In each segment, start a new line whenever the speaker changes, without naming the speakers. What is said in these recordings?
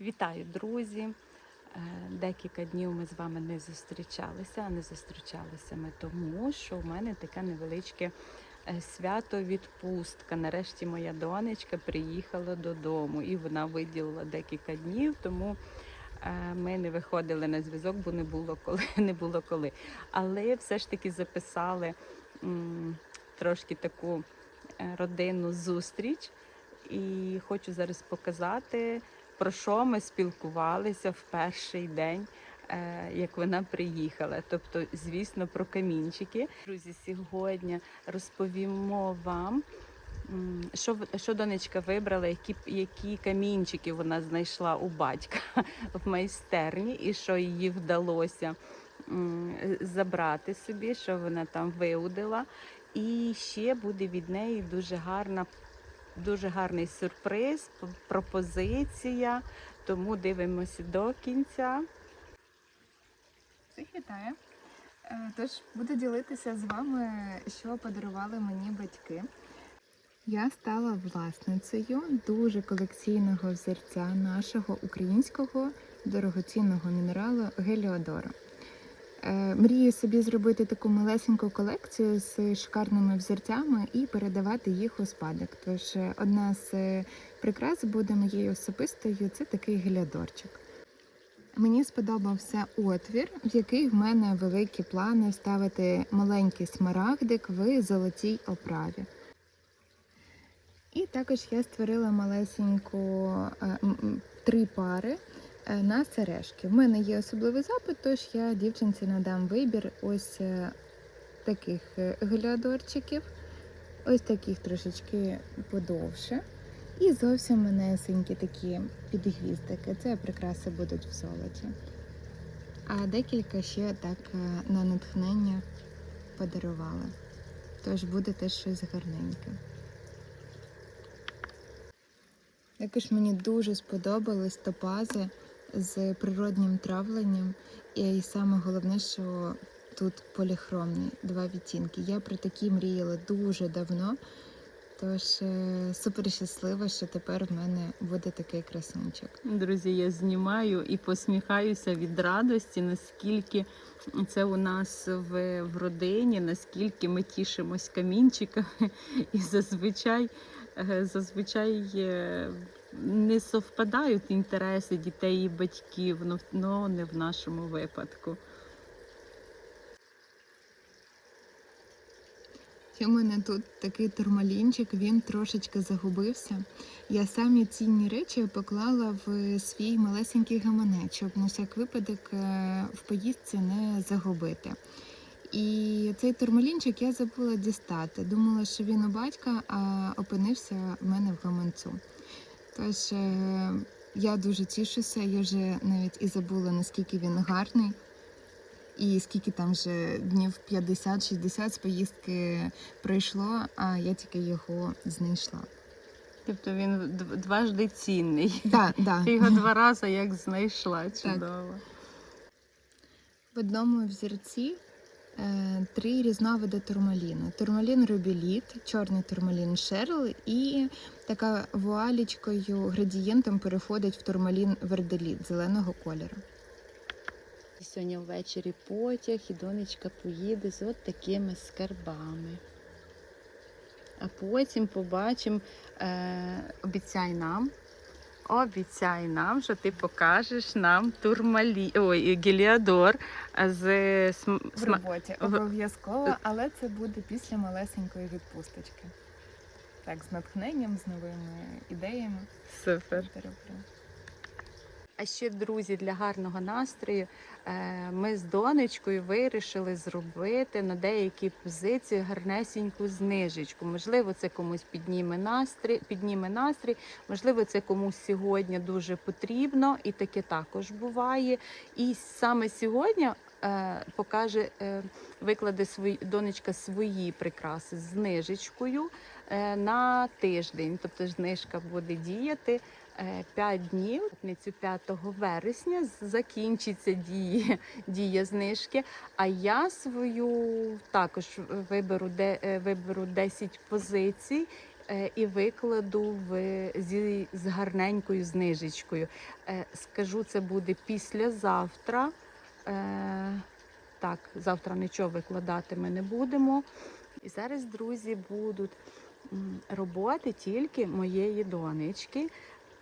Вітаю, друзі! Е, Декілька днів ми з вами не зустрічалися, а не зустрічалися ми тому, що в мене таке невеличке е, свято відпустка. Нарешті моя донечка приїхала додому і вона виділила декілька днів, тому е, ми не виходили на зв'язок, бо не було коли. Не було коли. Але все ж таки записали м, трошки таку родинну зустріч. І хочу зараз показати, про що ми спілкувалися в перший день, е, як вона приїхала. Тобто, звісно, про камінчики. Друзі, сьогодні розповімо вам. Що, що донечка вибрала, які, які камінчики вона знайшла у батька в майстерні, і що їй вдалося забрати собі, що вона там виудила. І ще буде від неї дуже гарна Дуже гарний сюрприз, пропозиція. Тому дивимося до кінця.
Всіх вітаю. Е, Тож буду ділитися з вами, що подарували мені батьки. Я стала власницею дуже колекційного взірця нашого українського дорогоцінного мінералу Геліодора. Е, Мрію собі зробити таку малесеньку колекцію з шикарними взірцями і передавати їх у спадок. Тож е, одна з е, прикрас буде моєю особистою це такий геліодорчик. Мені сподобався отвір, в який в мене великі плани вставити маленький смарагдик в золотій оправі. І також я створила малесеньку три пари на сережки. В мене є особливий запит, тож я дівчинці надам вибір ось е, таких е, глядорчиків, ось таких трошечки подовше. І зовсім манесенькі такі підгвіздики. Це прикраси будуть в золоті. А декілька ще так е, на натхнення подарувала. Тож буде теж щось гарненьке. Також мені дуже сподобались топази з природнім травленням. І саме головне, що тут поліхромні два відтінки. Я про такі мріяла дуже давно. Тож е, супер щаслива, що тепер в мене буде такий красунчик.
Друзі, я знімаю і посміхаюся від радості, наскільки це у нас в, в родині, наскільки ми тішимось камінчиками, і зазвичай, е, зазвичай е, не совпадають інтереси дітей і батьків, ну, ну не в нашому випадку.
В мене тут такий турмалінчик, він трошечки загубився. Я самі цінні речі поклала в свій малесенький гаманець, щоб на всяк випадок е, в поїздці не загубити. І цей турмалінчик я забула дістати. Думала, що він у батька, а опинився в мене в гаманцю. Тож е, я дуже тішуся, я вже навіть і забула, наскільки він гарний. І скільки там вже днів 50-60 з поїздки пройшло, а я тільки його знайшла.
Тобто він дв- дважди цінний.
Да, да.
Ти його два рази як знайшла. Чудово.
В одному взірці три різновиди турмаліну: турмалін рубіліт, чорний турмалін шерл і така вуалічкою градієнтом переходить в турмалін верделіт зеленого кольору.
Сьогодні ввечері потяг і донечка поїде з от такими скарбами. А потім побачимо, е, обіцяй нам, обіцяй нам, що ти покажеш нам турмалі, ой, геліадор з см-
В роботі обов'язково, але це буде після малесенької відпусточки. Так, з натхненням, з новими ідеями.
супер. А ще, друзі, для гарного настрою е, ми з донечкою вирішили зробити на деякі позиції гарнесеньку знижечку. Можливо, це комусь підніме настрій, підніме настрій, можливо, це комусь сьогодні дуже потрібно, і таке також буває. І саме сьогодні е, покаже, е, викладе свої донечка свої прикраси з знижечкою на тиждень. Тобто знижка буде діяти. 5 днів, п'ятницю 5 вересня закінчиться дія, дія знижки. А я свою також виберу, де, е, виберу 10 позицій е, і викладу в, зі, з гарненькою знижечкою. Е, Скажу, це буде післязавтра. Е, Так, завтра нічого викладати ми не будемо. І зараз, друзі, будуть роботи тільки моєї донечки,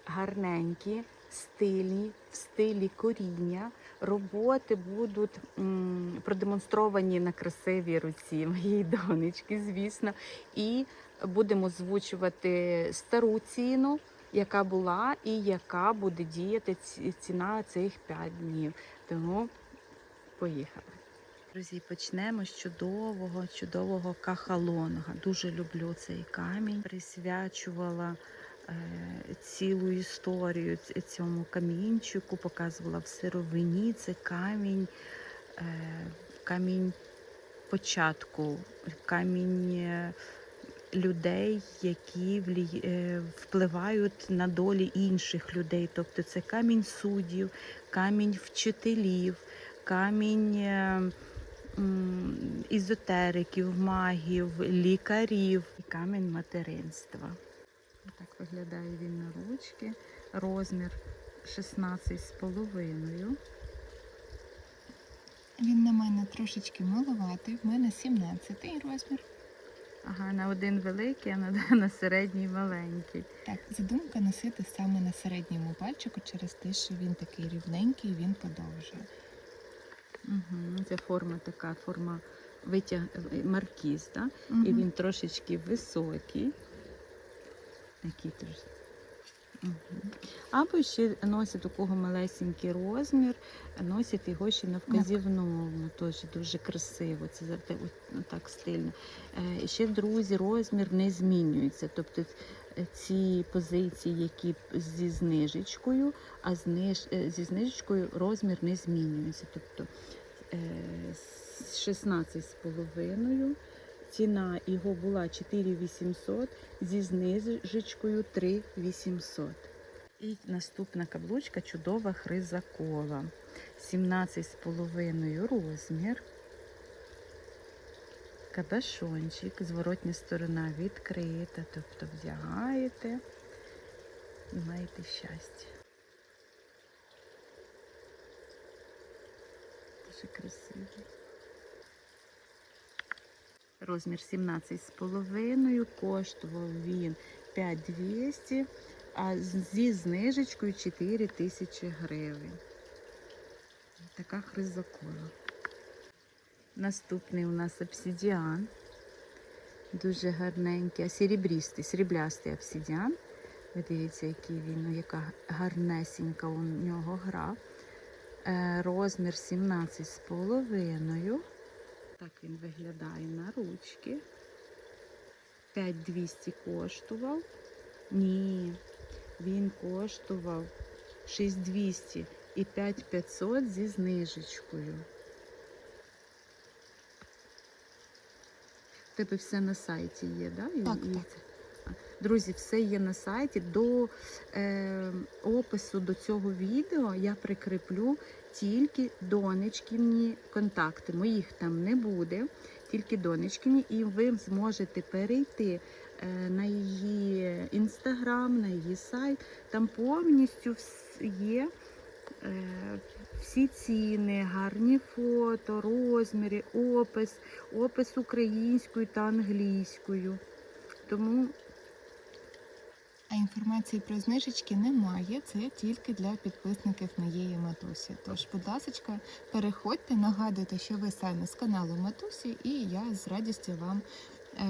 гарненькі, стильні, в стилі коріння. Роботи будуть м, продемонстровані на красивій руці моєї донечки, звісно. І будемо озвучувати стару ціну, яка була, і яка буде діяти ціна цих 5 днів. Тому поїхали. Друзі, почнемо з чудового, чудового кахалонга. Дуже люблю цей камінь. Присвячувала цілу історію цьому камінчику, показувала в сировині. Це камінь, е, камінь початку, камінь е, людей, які е, впливають на долі інших людей. Тобто це камінь суддів, камінь вчителів, камінь. е, ізотериків, магів, лікарів і камінь материнства. Так виглядає він на ручки. Розмір 16,5.
Він на мене трошечки маловатий, в мене 17 розмір.
Ага, на один великий, а на, на середній маленький.
Так, задумка носити саме на середньому пальчику через те, що він такий рівненький, він подовжує.
Угу. Це форма така, форма витяг маркіз, да? і він трошечки високий. Такий трошки. Або ще носять у кого малесенький розмір, носять його ще на вказівному, теж дуже красиво. Це завжди так стильно. Е, ще, друзі, розмір не змінюється. Тобто е, ці позиції, які зі знижечкою, а зниж, е, зі знижечкою розмір не змінюється. Тобто е, з 16,5. Ціна його була 4800, зі знижечкою 3800. І наступна каблучка чудова хризакола. 17,5 розмір. Кабашончик, зворотня сторона відкрита, тобто вдягаєте і маєте щастя. Дуже красивий. Розмір 17,5, коштував він 5200, а зі знижечкою 4000 гривень. Така хризакола. Наступний у нас обсидіан. Дуже гарненький, а серебрістий, сріблястий обсидіан. Ви дивіться, який він, ну, яка гарнесенька у нього гра. Е, розмір 17,5. Так він виглядає на ручки. 5200 коштував. Ні, він коштував 6200 і 5500 зі знижечкою. Тебе все на сайті є, да?
Так,
і
так.
Друзі, все є на сайті. До е, опису до цього відео я прикріплю тільки донечківні контакти. Моїх там не буде, тільки донечківні, і ви зможете перейти е, на її інстаграм, на її сайт. Там повністю є. е, Всі ціни, гарні фото, розміри, опис, опис українською та англійською. Тому
А інформації про знижечки немає, це тільки для підписників моєї матусі. Тож, будь ласка, переходьте, нагадуйте, що ви самі з каналу Матусі, і я з радістю вам е,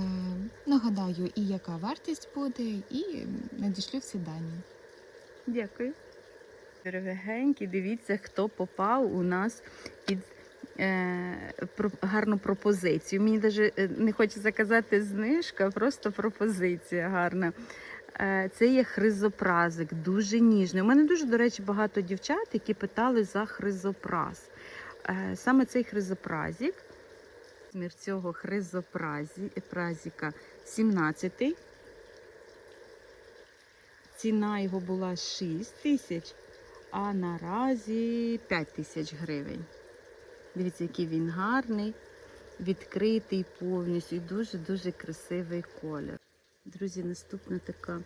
нагадаю, і яка вартість буде, і надішлю всі дані.
Дякую. Дорогенькі, дивіться, хто попав у нас під е, про, гарну пропозицію. Мені навіть не хочеться казати знижка, просто пропозиція гарна. Е, це є хризопразик, дуже ніжний. У мене дуже, до речі, багато дівчат, які питали за хризопраз. Е, саме цей хризопразик, розмір цього хризопразіка 17 Ціна його була 6 тисяч, а наразі 5 тисяч гривень. Дивіться, який він гарний, відкритий повністю і дуже-дуже красивий колір. Друзі, наступна така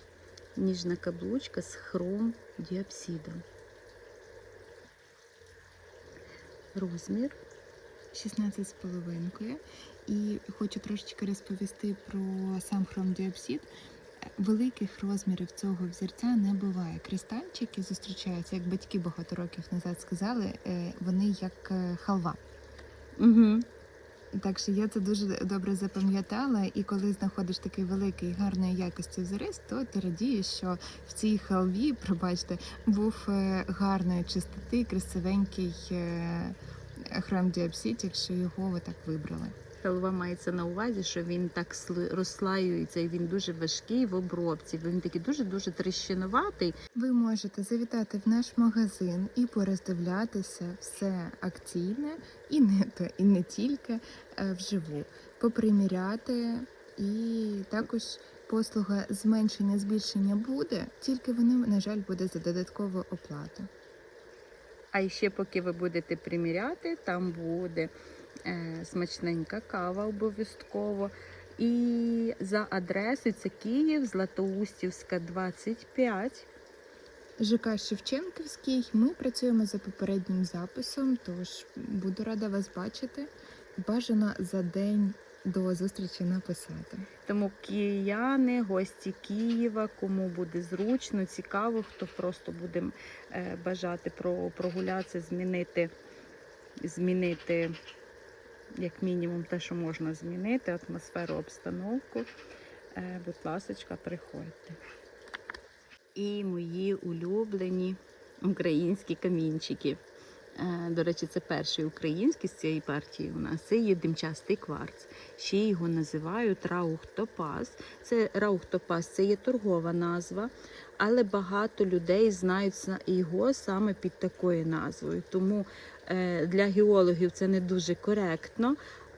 ніжна каблучка з хром діапсидом. Розмір
16 з половинкою. І хочу трошечки розповісти про сам хромдіопсид. Великих розмірів цього взірця не буває. Кристальчики зустрічаються, як батьки багато років назад сказали, е, вони як е, халва.
Угу.
Так що я це дуже добре запам'ятала, і коли знаходиш такий великий гарної якості взірець, то ти радієш, що в цій халві, пробачте, був е, гарної чистоти, красивенький храм діапсіт, якщо його ви так вибрали.
Халва мається на увазі, що він так розслаюється і він дуже важкий в обробці. Він такий дуже-дуже тріщинуватий.
Ви можете завітати в наш магазин і пороздивлятися все акційне і не то, і не тільки е, вживу, поприміряти, і також послуга зменшення збільшення буде, тільки вона, на жаль, буде за додаткову оплату.
А ще поки ви будете приміряти, там буде смачненька кава обов'язково. І за адресою це Київ, Златоустівська, 25.
ЖК Шевченківський. Ми працюємо за попереднім записом, тож буду рада вас бачити. Бажано за день до зустрічі написати.
Тому кияни, гості Києва, кому буде зручно, цікаво, хто просто буде е, бажати прогулятися, змінити, змінити як мінімум те, що можна змінити, атмосферу, обстановку. Е, будь ласка, приходьте. І мої улюблені українські камінчики. Е, До речі, це перший український з цієї партії у нас. Це є димчастий кварц. Ще його називають раухтопаз. Це раухтопаз це є торгова назва, але багато людей знають його саме під такою назвою. Тому е, для геологів це не дуже коректно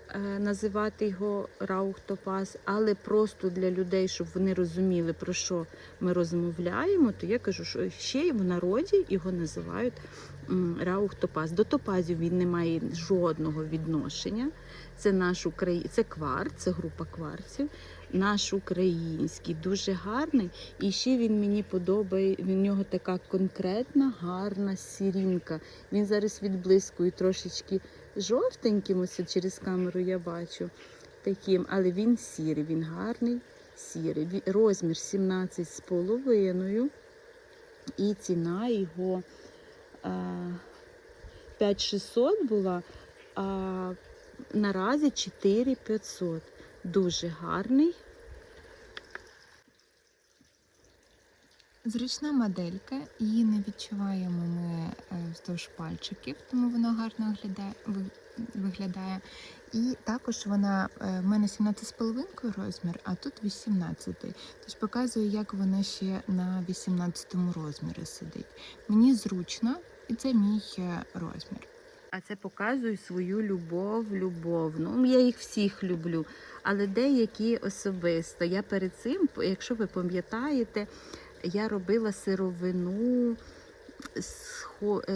е, називати його раухтопаз, але просто для людей, щоб вони розуміли, про що ми розмовляємо, то я кажу, що ще й в народі його називають раухтопаз. До топазів він не має жодного відношення. Це наш Украї... це кварц, це група кварців. Наш український, дуже гарний. І ще він мені подобає. В нього така конкретна, гарна сірінка. Він зараз відблискує трошечки жовтеньким, ось через камеру я бачу. Таким, але він сірий, він гарний, сірий. Розмір 17 з половиною. І ціна його 5600 була, а наразі 4500. Дуже гарний.
Зручна моделька, її не відчуваємо ми е, вздовж пальчиків, тому вона гарно оглядає, ви- виглядає. І також вона е, в мене 17,5 розмір, а тут 18. Тож показую, як вона ще на 18 розмірі сидить. Мені зручно, і це мій е, розмір.
А це показує свою любов, любов. Ну, я їх всіх люблю, але деякі особисто. Я перед цим, якщо ви пам'ятаєте, я робила сировину,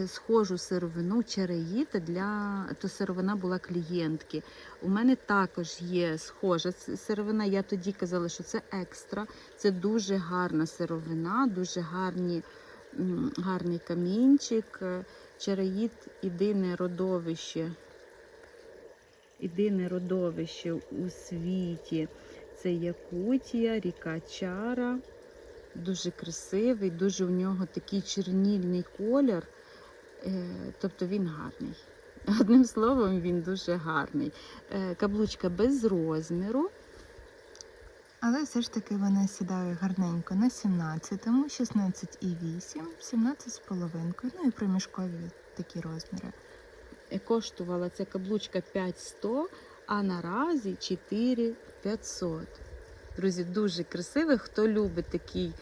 схожу сировину чареїта для то сировина була клієнтки. У мене також є схожа сировина. Я тоді казала, що це екстра. Це дуже гарна сировина, дуже гарні, гарний камінчик. Е, Чараїд єдине родовище. Єдине родовище у світі. Це Якутія, ріка Чара. Дуже красивий, дуже у нього такий чернільний колір. Е, Тобто він гарний. Одним словом, він дуже гарний. Е, Каблучка без розміру.
Але все ж таки вона сідає гарненько на 17-му, 16,8, 17,5, ну і проміжкові такі розміри.
Е, Коштувала ця каблучка 5100, а наразі 4500. Друзі, дуже красивий. Хто любить такий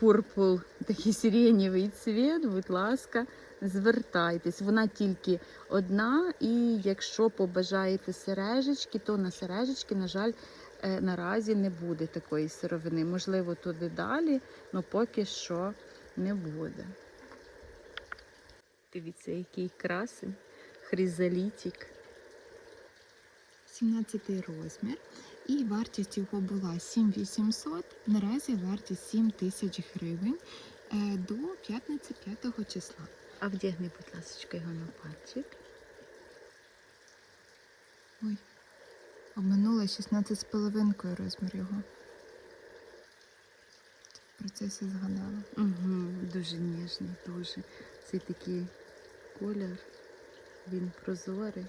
пурпул, такий сиренєвий цвіт, будь ласка, звертайтесь. Вона тільки одна, і якщо побажаєте сережечки, то на сережечки, на жаль, е, наразі не буде такої сировини. Можливо, туди далі, але поки що не буде. Дивіться, який красень, хризалітик.
17 розмір. І вартість його була 7800, наразі вартість 7 тисяч гривень е, до п'ятниці 5 числа.
А вдягни, будь ласка, його на пальчик.
Ой, обманула 16,5 розмір його. В процесі згадала.
Угу, дуже ніжний, дуже. Цей такий колір, він прозорий.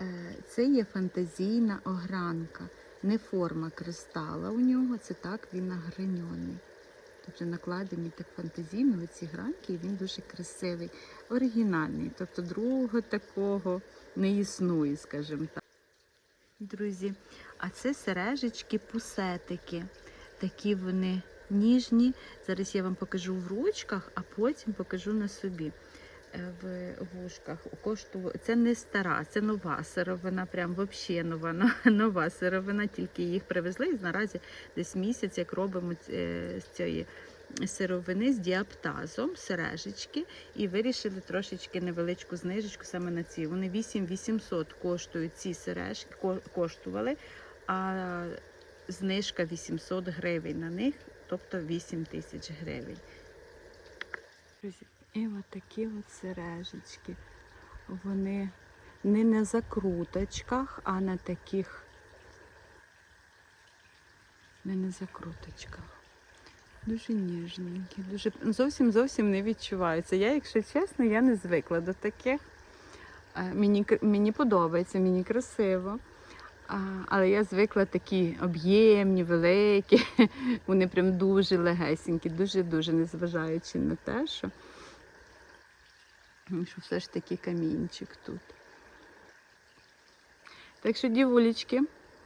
Е, Це є фантазійна огранка, не форма кристала у нього, це так він награньоний. Тобто накладені так фантазійно ці гранки, і він дуже красивий, оригінальний. Тобто другого такого не існує, скажімо так. Друзі, а це сережечки пусетики. Такі вони ніжні. Зараз я вам покажу в ручках, а потім покажу на собі. Е, В вушках коштувало це не стара, це нова сировина, прям взагалі нова, нова сировина, тільки їх привезли і наразі десь місяць, як робимо е, з цієї сировини з діаптазом, сережечки, і вирішили трошечки невеличку знижечку саме на ці. Вони 8800 коштують ці сережки, коштували, а знижка 800 гривень на них, тобто 8 тисяч гривень. І от такі от сережечки. Вони не на закруточках, а на таких не на закруточках. Дуже ніжненькі, дуже зовсім зовсім не відчуваються. Я, якщо чесно, я не звикла до таких. Е, Мені, мені подобається, мені красиво. Але я звикла такі об'ємні, великі. Вони прям дуже легесенькі, дуже-дуже, незважаючи на те, що, що все ж таки камінчик тут. Так що, дівулечки,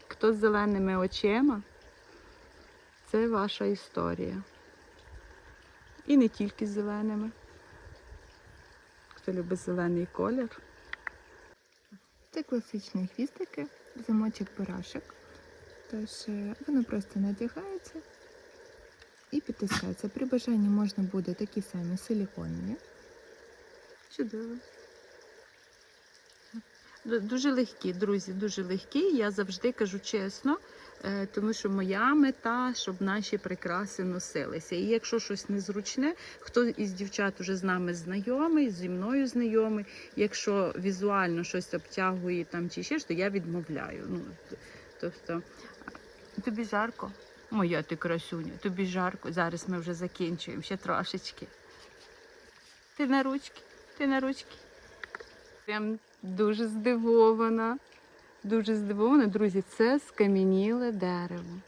хто з зеленими очима, це ваша історія. І не тільки з зеленими. Хто любить зелений колір.
Це класичні хвістики, замочок барашок. Тож е, воно просто надягається і підтискається. При бажанні можна буде такі самі силіконові.
Чудово. Дуже легкі, друзі, дуже легкі. Я завжди кажу чесно, е, тому що моя мета, щоб наші прикраси носилися. І якщо щось незручне, хто із дівчат уже з нами знайомий, зі мною знайомий, якщо візуально щось обтягує там чи ще, то я відмовляю. Ну, тобто, тобі жарко? Моя ти красуня, тобі жарко. Зараз ми вже закінчуємо ще трошечки. Ти на ручки, ти на ручки. Прям дуже здивована. Дуже здивована, друзі, це скам'яніле дерево.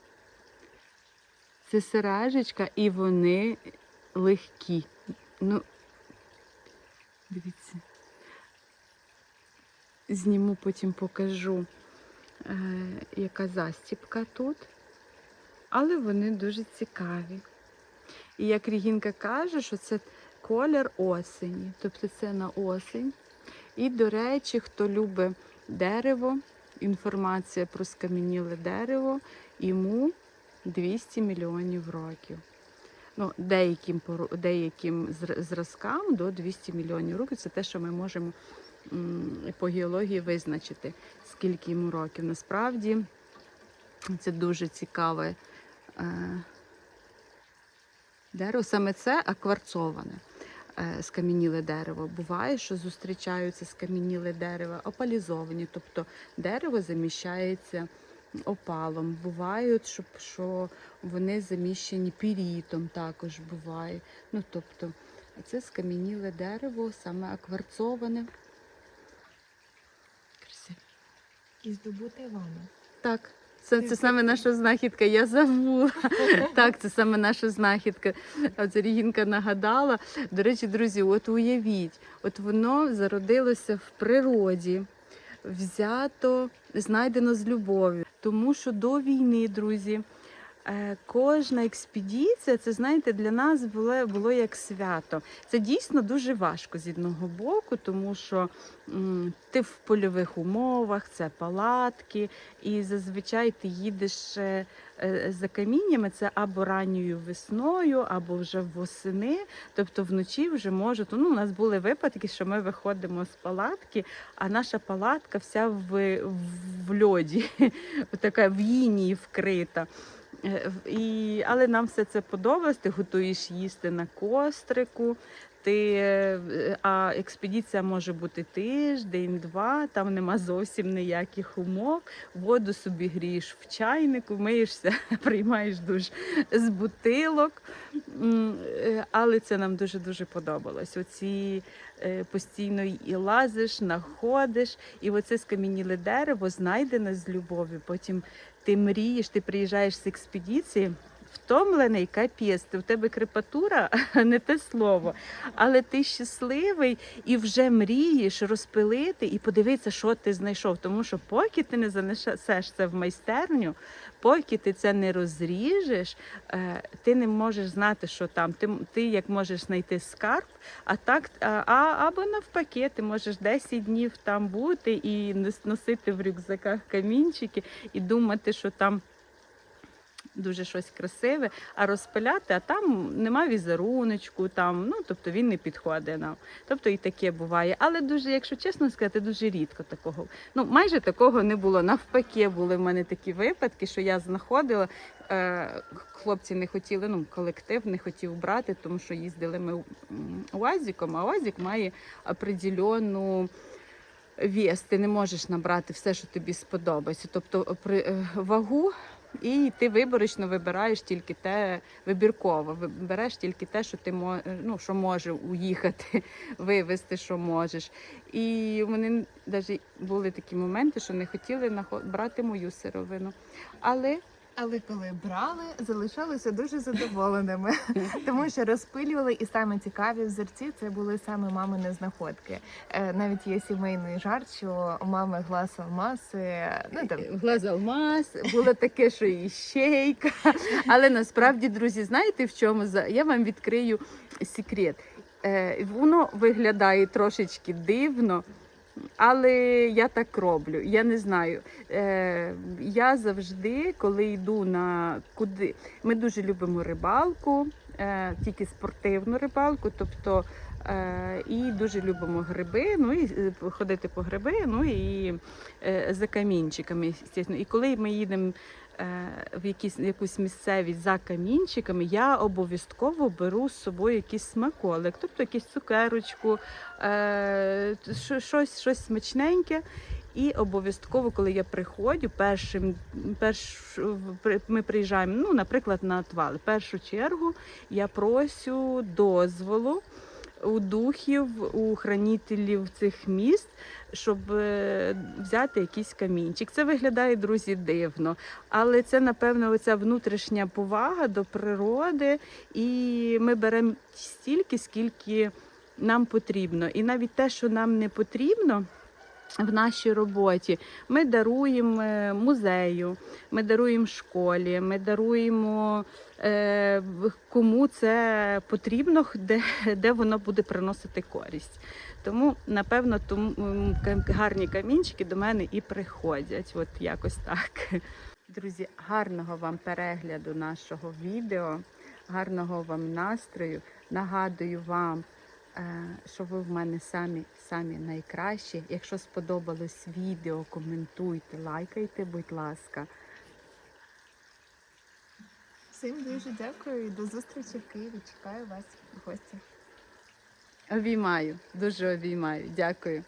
Це сережечка, і вони легкі. Ну, дивіться. Зніму, потім покажу, е, яка застіпка тут. Але вони дуже цікаві. І як Рігінка каже, що це колір осені, тобто це на осень. І, до речі, хто любить дерево, інформація про скам'яніле дерево, йому 200 мільйонів років. Ну, деяким, деяким зразкам до 200 мільйонів років. Це те, що ми можемо по геології визначити, скільки йому років. Насправді це дуже цікаве е, дерево. Саме це акварцоване е, скам'яніле дерево. Буває, що зустрічаються скам'яніле дерева опалізовані, тобто дерево заміщається опалом. Бувають, що, що вони заміщені пірітом, також буває. Ну, тобто, це скам'яніле дерево, саме акварцоване. Красиве.
І здобути вами.
Так, це, це саме наша знахідка, я забула. Так, це саме наша знахідка. А Рігінка нагадала. До речі, друзі, от уявіть, от воно зародилося в природі, взято, знайдено з любов'ю. Тому що до війни, друзі, кожна експедиція, це знаєте, для нас було, було як свято. Це дійсно дуже важко з одного боку, тому що м, ти в польових умовах, це палатки, і зазвичай ти їдеш е, е, за каміннями, це або ранньою весною, або вже восени. Тобто вночі вже можуть. Ну, у нас були випадки, що ми виходимо з палатки, а наша палатка вся в, в льоді, така в інії вкрита. Е, І, але нам все це подобалось. Ти готуєш їсти на кострику. Ти, е, а експедиція може бути тиждень, два, там нема зовсім ніяких умов. Воду собі грієш в чайнику, миєшся, приймаєш душ з бутилок. Е, Але це нам дуже-дуже подобалось. Оці постійно і лазиш, находиш, і оце скам'яніле дерево знайдене з любов'ю. Потім ти мрієш, ти приїжджаєш з експедиції. Втомлений капець, ти- у тебе крепатура, не те слово. Але ти щасливий і вже мрієш розпилити і подивитися, що ти знайшов. Тому що поки ти не занесеш це в майстерню, поки ти це не розріжеш, е, ти не можеш знати, що там. Ти, ти як можеш знайти скарб, а так, а, або навпаки, ти можеш 10 днів там бути і носити в рюкзаках камінчики і думати, що там. Дуже щось красиве, а розпиляти, а там нема візеруночку, там, ну тобто він не підходить нам. Тобто і таке буває. Але дуже, якщо чесно сказати, дуже рідко такого. Ну, майже такого не було. Навпаки, були в мене такі випадки, що я знаходила. Е, хлопці не хотіли, ну, колектив не хотів брати, тому що їздили ми УАЗіком, а УАЗік має определенну вес. Ти не можеш набрати все, що тобі сподобається. Тобто при е, вагу. І ти виборочно вибираєш тільки те вибірково. Вибереш тільки те, що ти мо- ну, що може уїхати, вивезти, що можеш. І вони навіть були такі моменти, що не хотіли брати мою сировину. Але
Але коли брали, залишалися дуже задоволеними, тому що розпилювали, і саме цікаві взірці це були саме мамини знаходки. Е, Навіть є сімейний жарт, що у мами глаз алмази, ну там
глаз алмаз, було таке, що і щейка. Але насправді, друзі, знаєте в чому? за- Я вам відкрию секрет. Е, Воно виглядає трошечки дивно. Але я так роблю. Я не знаю. Е, я завжди, коли йду на куди. Ми дуже любимо рибалку, е, тільки спортивну рибалку, тобто е, і дуже любимо гриби. Ну і е, ходити по гриби, ну і е, за камінчиками. І коли ми їдемо в якісь, якусь місцевість за камінчиками, я обов'язково беру з собою якийсь смаколик, тобто якусь цукерочку, е, щось, щось смачненьке. І обов'язково, коли я приходжу, першим перш ми приїжджаємо, ну, наприклад, на отвал. В першу чергу я просю дозволу у духів, у хранителів цих міст, щоб е, взяти якийсь камінчик. Це виглядає, друзі, дивно. Але це, напевно, оця внутрішня повага до природи, і ми беремо стільки, скільки нам потрібно. І навіть те, що нам не потрібно. В нашій роботі ми даруємо е, музею, ми даруємо школі, ми даруємо е, кому це потрібно, де, де воно буде приносити користь. Тому, напевно, тому гарні камінчики до мене і приходять. От якось так. Друзі, гарного вам перегляду нашого відео, гарного вам настрою. Нагадую вам, що ви в мене самі, самі найкращі. Якщо сподобалось відео, коментуйте, лайкайте, будь ласка.
всім дуже дякую і до зустрічі в Києві. Чекаю вас в гості.
Обіймаю, дуже обіймаю. Дякую.